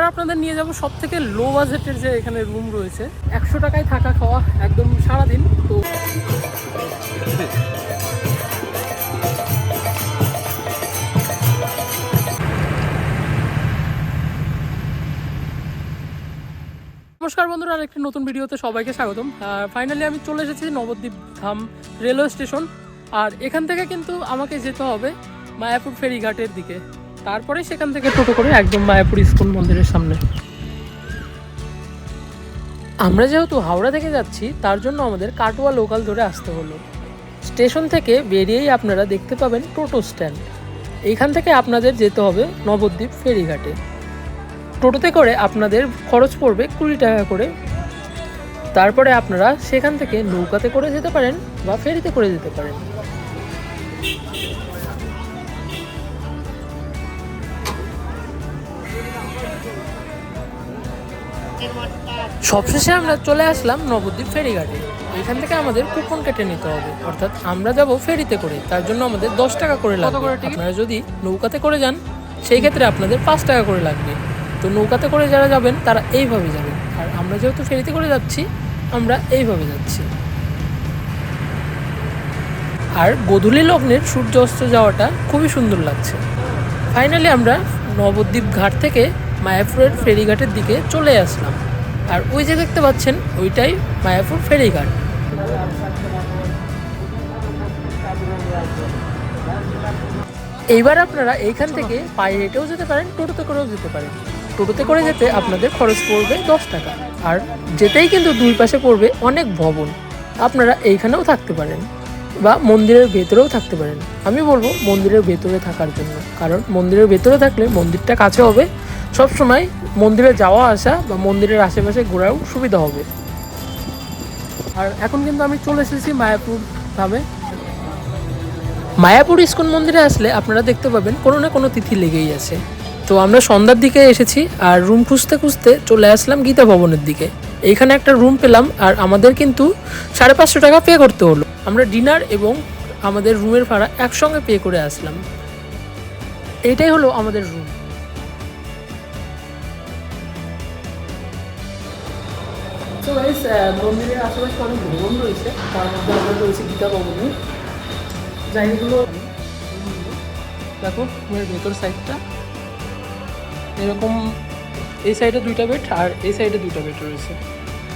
আর আপনাদের নিয়ে যাব সব থেকে লো বাজেটের যে এখানে রুম রয়েছে। একশো টাকায় থাকা খাওয়া একদম সারাদিন, তো নমস্কার বন্ধুরা আর একটি নতুন ভিডিওতে সবাইকে স্বাগতম। ফাইনালি আমি চলে এসেছি নবদ্বীপ ধাম রেলওয়ে স্টেশন আর এখান থেকে কিন্তু আমাকে যেতে হবে মায়াপুর ফেরিঘাটের দিকে। তারপরে সেখান থেকে টোটো করে একদম মায়াপুর ইস্কন মন্দিরের সামনে। আমরা যেহেতু হাওড়া থেকে যাচ্ছি, তার জন্য আমাদের কাটোয়া লোকাল ধরে আসতে হলো। স্টেশন থেকে বেরিয়েই আপনারা দেখতে পাবেন টোটো স্ট্যান্ড। এইখান থেকে আপনাদের যেতে হবে নবদ্বীপ ফেরিঘাটে। টোটোতে করে আপনাদের খরচ পড়বে কুড়ি টাকা করে। তারপরে আপনারা সেখান থেকে নৌকাতে করে যেতে পারেন বা ফেরিতে করে যেতে পারেন। সবশেষে আমরা চলে আসলাম নবদ্বীপ ফেরিঘাটে। এখান থেকে আমাদের কুপন কেটে নিতে হবে। অর্থাৎ আমরা যাব ফেরিতে করে। তার জন্য আমাদের দশ টাকা করে লাগবে। আপনারা যদি নৌকাতে করে যান সেই ক্ষেত্রে আপনাদের পাঁচ টাকা করে লাগবে। তো নৌকাতে করে যারা যাবেন তারা এইভাবে যাবেন। আর আমরা যেহেতু ফেরিতে করে যাচ্ছি আমরা এইভাবে যাচ্ছি। আর গোধূলি লগ্নের সূর্য অস্ত যাওয়াটা খুবই সুন্দর লাগছে। ফাইনালি আমরা নবদ্বীপ ঘাট থেকে মায়াপুরের ফেরিঘাটের দিকে চলে আসলাম। আর ওই যে দেখতে পাচ্ছেন, ওইটাই মায়াপুর ফেরিঘাট। এইবার আপনারা এইখান থেকে পায়ে হেঁটেও যেতে পারেন, টোটোতে করেও যেতে পারেন। টোটোতে করে যেতে আপনাদের খরচ পড়বে দশ টাকা। আর যেতেই কিন্তু দুই পাশে পড়বে অনেক ভবন। আপনারা এইখানেও থাকতে পারেন বা মন্দিরের ভেতরেও থাকতে পারেন। আমি বলব মন্দিরের ভেতরে থাকার জন্য। কারণ মন্দিরের ভেতরে থাকলে মন্দিরটা কাছে হবে। সব সময় মন্দিরে যাওয়া, আসা বা মন্দিরের আশেপাশে ঘোরাও সুবিধা হবে। আর এখন কিন্তু আমি চলে এসেছি মায়াপুর ধামে। মায়াপুর ইস্কন মন্দিরে আসলে আপনারা দেখতে পাবেন কোনো না কোনো তিথি লেগেই আছে। তো আমরা সন্ধ্যার দিকে এসেছি আর রুম খুঁজতে খুঁজতে চলে আসলাম গীতা ভবনের দিকে। এইখানে একটা রুম পেলাম আর আমাদের কিন্তু সাড়ে পাঁচশো টাকা পে করতে হলো। আমরা ডিনার এবং আমাদের রুমের ভাড়া একসঙ্গে পে করে আসলাম। এইটাই হলো আমাদের রুম। তো গাইস মন্দিরের আশেপাশে অনেক ভবন রয়েছে। তার মধ্যে আমরা রয়েছে গীতা ভবনে। জায়গাগুলো দেখো রুমের ভেতর সাইডটা এরকম এই সাইডে দুইটা বেড আর এই সাইডে দুইটা বেড রয়েছে।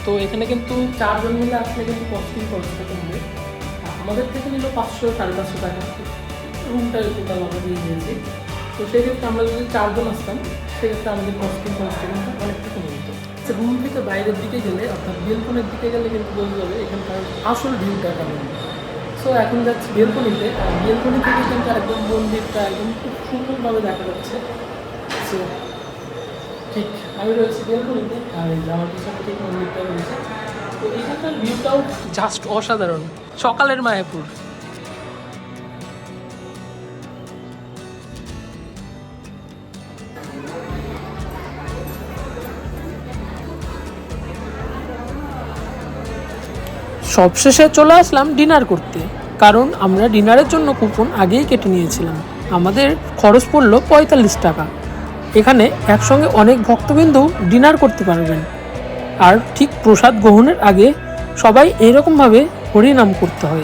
তো এখানে কিন্তু চারজন মিলে আসলে কিন্তু কস্টিং খরচটা কমবে আমাদের থেকে নিল পাঁচশো, সাড়ে পাঁচশো টাকা। রুমটা কিন্তু আমরা দিয়ে দিয়েছি। তো সেক্ষেত্রে আমরা যদি চারজন আসতাম সেক্ষেত্রে আমাদের কস্টিং খরচটা কিন্তু অনেকটা কমে আচ্ছা রুম থেকে বাইরের দিকে গেলে, অর্থাৎ বেলকনের দিকে গেলে কিন্তু বোঝা যাবে এখানকার আসল ভিউটা কেমন? সো এখন যাচ্ছি বেলকনিতে আর বেলকনি থেকে কিন্তু একদম মন্দিরটা একদম খুব সুন্দরভাবে দেখা যাচ্ছে। সো ঠিক, আমি রয়েছি বেলকনিতে আর এই যে পিছনে ঠিক মন্দিরটা রয়েছে। তো এখানকার ভিউটাও জাস্ট অসাধারণ। সকালের মায়াপুর। সবশেষে চলে আসলাম ডিনার করতে। কারণ আমরা ডিনারের জন্য কুপন আগেই কেটে নিয়েছিলাম। আমাদের খরচ পড়ল পঁয়তাল্লিশ টাকা। এখানে একসঙ্গে অনেক ভক্তবিন্দু ডিনার করতে পারবেন। আর ঠিক প্রসাদ গ্রহণের আগে সবাই এইরকমভাবে হরিনাম করতে হয়।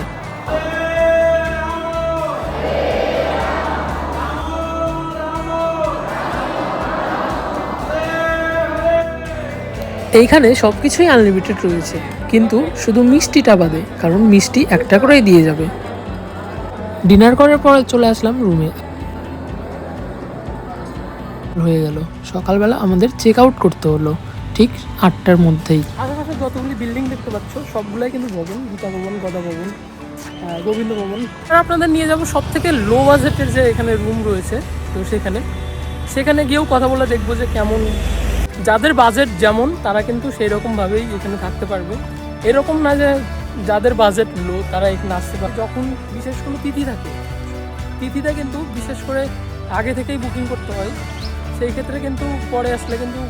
এইখানে সব কিছুই আনলিমিটেড রয়েছে। কিন্তু শুধু মিষ্টিটা বাদে, কারণ মিষ্টি একটা করেই দিয়ে যাবে। ডিনার করার পরে চলে আসলাম রুমে হয়ে গেল। সকালবেলা আমাদের চেক আউট করতে হলো, ঠিক আটটার মধ্যেই। আশেপাশে যতগুলি বিল্ডিং দেখতে পাচ্ছ, সবগুলাই কিন্তু ভবন, গীতা ভবন, গদা ভবন গোবিন্দ ভবন। আর আপনাদের নিয়ে যাব সব থেকে লো বাজেটের যে এখানে রুম রয়েছে, তো সেখানে। সেখানে গিয়েও কথা বলে দেখব যে কেমন যাদের বাজেট যেমন, তারা কিন্তু সেই রকমভাবেই এখানে থাকতে পারবে। এরকম না যে যাদের বাজেট লো তারা এখানে আসতে পারে যখন বিশেষ কোনো তিথি থাকে, তিথিটা কিন্তু বিশেষ করে আগে থেকেই বুকিং করতে হয়। সেই ক্ষেত্রে কিন্তু পরে আসলে কিন্তু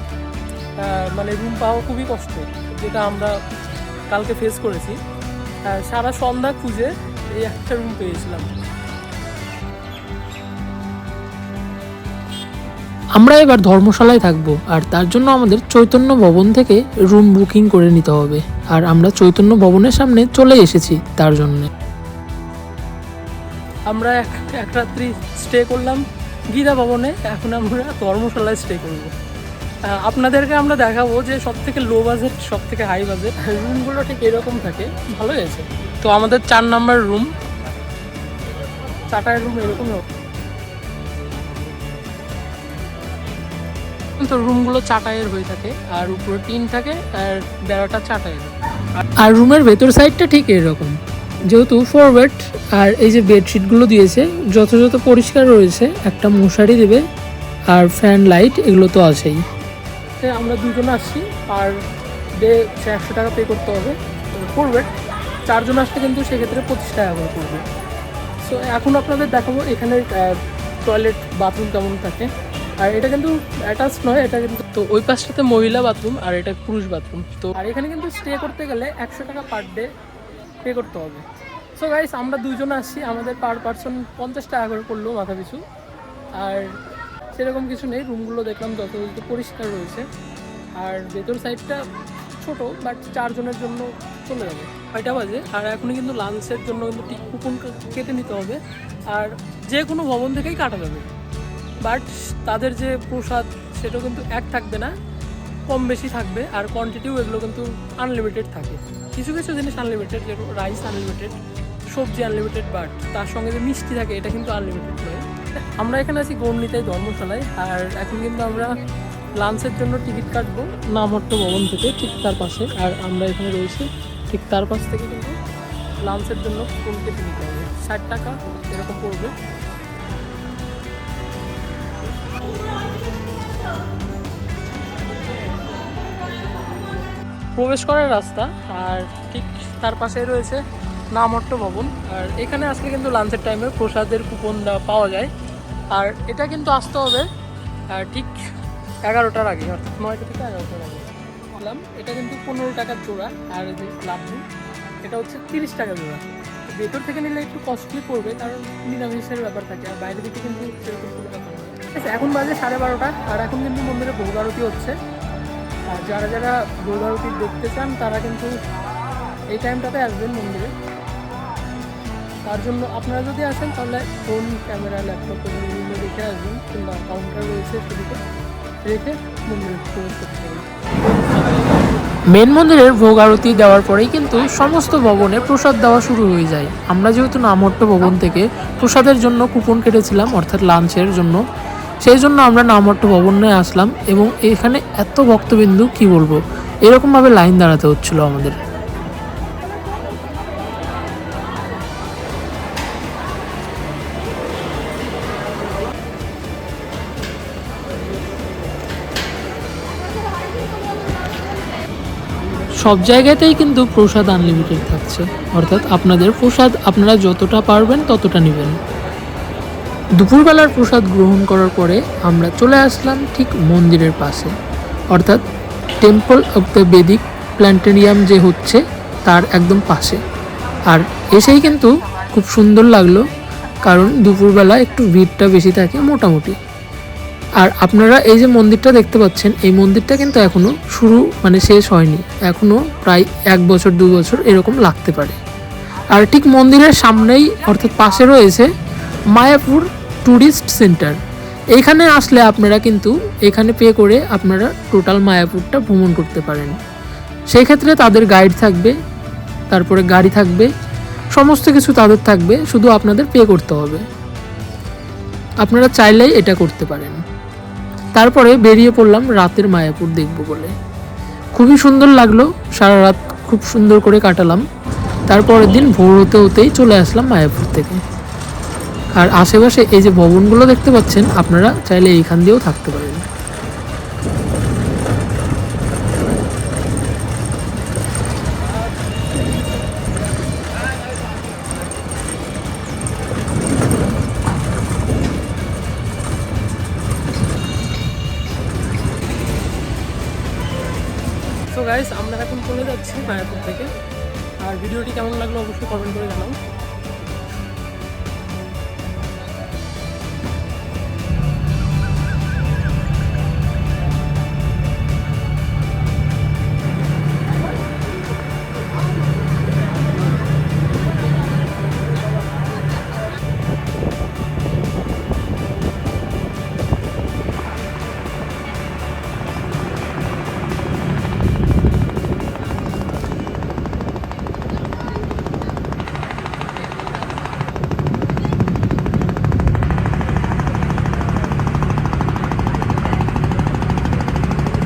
মানে রুম পাওয়া খুবই কষ্ট, যেটা আমরা কালকে ফেস করেছি। সারা সন্ধ্যা খুঁজে এই একটা রুম পেয়েছিলাম। আমরা এবার ধর্মশালায় থাকব, আর তার জন্য আমাদের চৈতন্য ভবন থেকে রুম বুকিং করে নিতে হবে। আর আমরা চৈতন্য ভবনের সামনে চলে এসেছি তার জন্য। আমরা এক এক রাত্রি স্টে করলাম গীতা ভবনে, এখন আমরা ধর্মশালায় স্টে করব। আপনাদেরকে আমরা দেখাবো যে সব থেকে লো বাজেট সব থেকে হাই বাজেট রুমগুলো ঠিক এরকম থাকে। ভালোই আছে তো আমাদের চার নাম্বার রুম চারটার রুম এরকম তো রুমগুলো চাটাইয়ের হয়ে থাকে, আর উপরে টিন থাকে, আর বেড়াটা চাটায়ের। আর রুমের ভেতর সাইডটা ঠিক এরকম। যেহেতু ফোর বেড আর এই যে বেডশিটগুলো দিয়েছে, যথাযথ পরিষ্কার রয়েছে, একটা মশারি দেবে, আর ফ্যান লাইট এগুলো তো আছেই। আমরা দুজন আসছি, আর ডে একশো টাকা পে করতে হবে। ফোর বেড চারজন আসলে কিন্তু সেক্ষেত্রে পঁচিশ টাকা করে পড়বে। সো এখন আপনাদের দেখাবো এখানে টয়লেট বাথরুম কেমন থাকে। আর এটা কিন্তু অ্যাটাচ নয় এটা কিন্তু তো ওই পাশটাতে মহিলা বাথরুম আর এটা পুরুষ বাথরুম তো আর এখানে কিন্তু স্টে করতে গেলে একশো টাকা পার ডে পে করতে হবে। সো গাইস আমরা দুজন আসছি আমাদের পার পার্সন পঞ্চাশ টাকা করে পড়ল মাথা পিছু। আর সেরকম কিছু নেই রুমগুলো দেখলাম যথাযথ পরিষ্কার রয়েছে। আর ভেতর সাইডটা ছোট বাট চারজনের জন্য চলে যাবে। কয়টা বাজে আর এখনই কিন্তু লাঞ্চের জন্য কিন্তু ঠিক কুপন কেটে নিতে হবে। আর যে কোনো ভবন থেকেই কাটা যাবে। বাট তাদের যে প্রসাদ, সেটাও কিন্তু এক থাকবে না, কম বেশি থাকবে আর কোয়ান্টিটিও এগুলো কিন্তু আনলিমিটেড থাকে। কিছু কিছু জিনিস আনলিমিটেড যেরকম রাইস আনলিমিটেড সবজি আনলিমিটেড বাট তার সঙ্গে যে মিষ্টি থাকে, এটা কিন্তু আনলিমিটেড নয়। আমরা এখানে আছি গৌরনীতায় ধর্মশালায়, আর এখন কিন্তু আমরা লাঞ্চের জন্য টিকিট কাটবো নামহট্ট ভবন থেকে ঠিক তার পাশে, আর আমরা এখানে রয়েছি ঠিক তার পাশ থেকে কিন্তু লাঞ্চের জন্য ফোন কেটে নিতে ষাট টাকা এরকম পড়বে। প্রবেশ করার রাস্তা, আর ঠিক তার পাশেই রয়েছে নামহট্ট ভবন। আর এখানে আসলে কিন্তু লাঞ্চের টাইমে প্রসাদের কুপন পাওয়া যায়। আর এটা কিন্তু আসতে হবে ঠিক এগারোটার আগে, অর্থাৎ নয়টা থেকে এগারোটার আগে। বললাম, এটা কিন্তু পনেরো টাকার জোড়া, আর যে লাড্ডু এটা হচ্ছে তিরিশ টাকা জোড়া। ভেতর থেকে নিলে একটু কস্টলি পড়বে, কারণ নিরামিষের ব্যাপার থাকে, আর বাইরে থেকে কিন্তু সেরকম কোনো ব্যাপার আছে, এখন বাজে সাড়ে বারোটা, আর এখন কিন্তু মন্দিরে ভোগ আরতি হচ্ছে। আর যারা যারা ভোগ আরতি দেখতে চান, তারা কিন্তু এই টাইমটাতে আসবেন মন্দিরে। তার জন্য আপনারা যদি আসেন, তাহলে ফোন, ক্যামেরা, ল্যাপটপ বিভিন্ন রেখে আসবেন, কিংবা কাউন্টার রয়েছে সেদিকে রেখে মন্দিরে প্রবেশ করতে হবে মেন মন্দিরের ভোগ আরতি দেওয়ার পরেই কিন্তু সমস্ত ভবনে প্রসাদ দেওয়া শুরু হয়ে যায়। আমরা যেহেতু নামহট্ট ভবন থেকে প্রসাদের জন্য কুপন কেটেছিলাম, অর্থাৎ লাঞ্চের জন্য। সেই জন্য আমরা নামহট্ট ভবনে আসলাম এবং এখানে এত ভক্তবিন্দু, কি বলব? এরকমভাবে লাইন দাঁড়াতে হচ্ছিল আমাদের। সব জায়গাতেই কিন্তু প্রসাদ আনলিমিটেড থাকছে। অর্থাৎ আপনাদের প্রসাদ আপনারা যতটা পারবেন ততটা নেবেন। দুপুরবেলার প্রসাদ গ্রহণ করার পরে আমরা চলে আসলাম ঠিক মন্দিরের পাশে। অর্থাৎ temple of the Vedic planetarium যে হচ্ছে, তার একদম পাশে। আর এসেই কিন্তু খুব সুন্দর লাগল, কারণ দুপুরবেলা একটু ভিড়টা বেশি থাকে মোটামুটি। আর আপনারা এই যে মন্দিরটা দেখতে পাচ্ছেন, এই মন্দিরটা কিন্তু এখনও শুরু মানে শেষ হয়নি। এখনও প্রায় এক বছর, দু বছর এরকম লাগতে পারে। আর ঠিক মন্দিরের সামনেই, অর্থাৎ পাশে রয়েছে, মায়াপুর ট্যুরিস্ট সেন্টার এখানে আসলে আপনারা কিন্তু এখানে পে করে আপনারা টোটাল মায়াপুরটা ভ্রমণ করতে পারেন। সেই ক্ষেত্রে তাদের গাইড থাকবে, তারপরে গাড়ি থাকবে, সমস্ত কিছু তাদের থাকবে, শুধু আপনাদের পে করতে হবে। আপনারা চাইলেই এটা করতে পারেন। তারপরে বেরিয়ে পড়লাম রাতের মায়াপুর দেখব বলে। খুবই সুন্দর লাগল, সারা রাত খুব সুন্দর করে কাটালাম। তারপরের দিন ভোর হতে হতেই চলে আসলাম মায়াপুর থেকে। আর আশেপাশে এই যে ভবনগুলো দেখতে পাচ্ছেন, আপনারা চাইলে এইখান দিয়েও থাকতে পারেন। গাইস আমরা এখন চলে যাচ্ছি মায়াপুর থেকে। আর ভিডিওটি কেমন লাগল অবশ্যই কমেন্ট করে জানাও।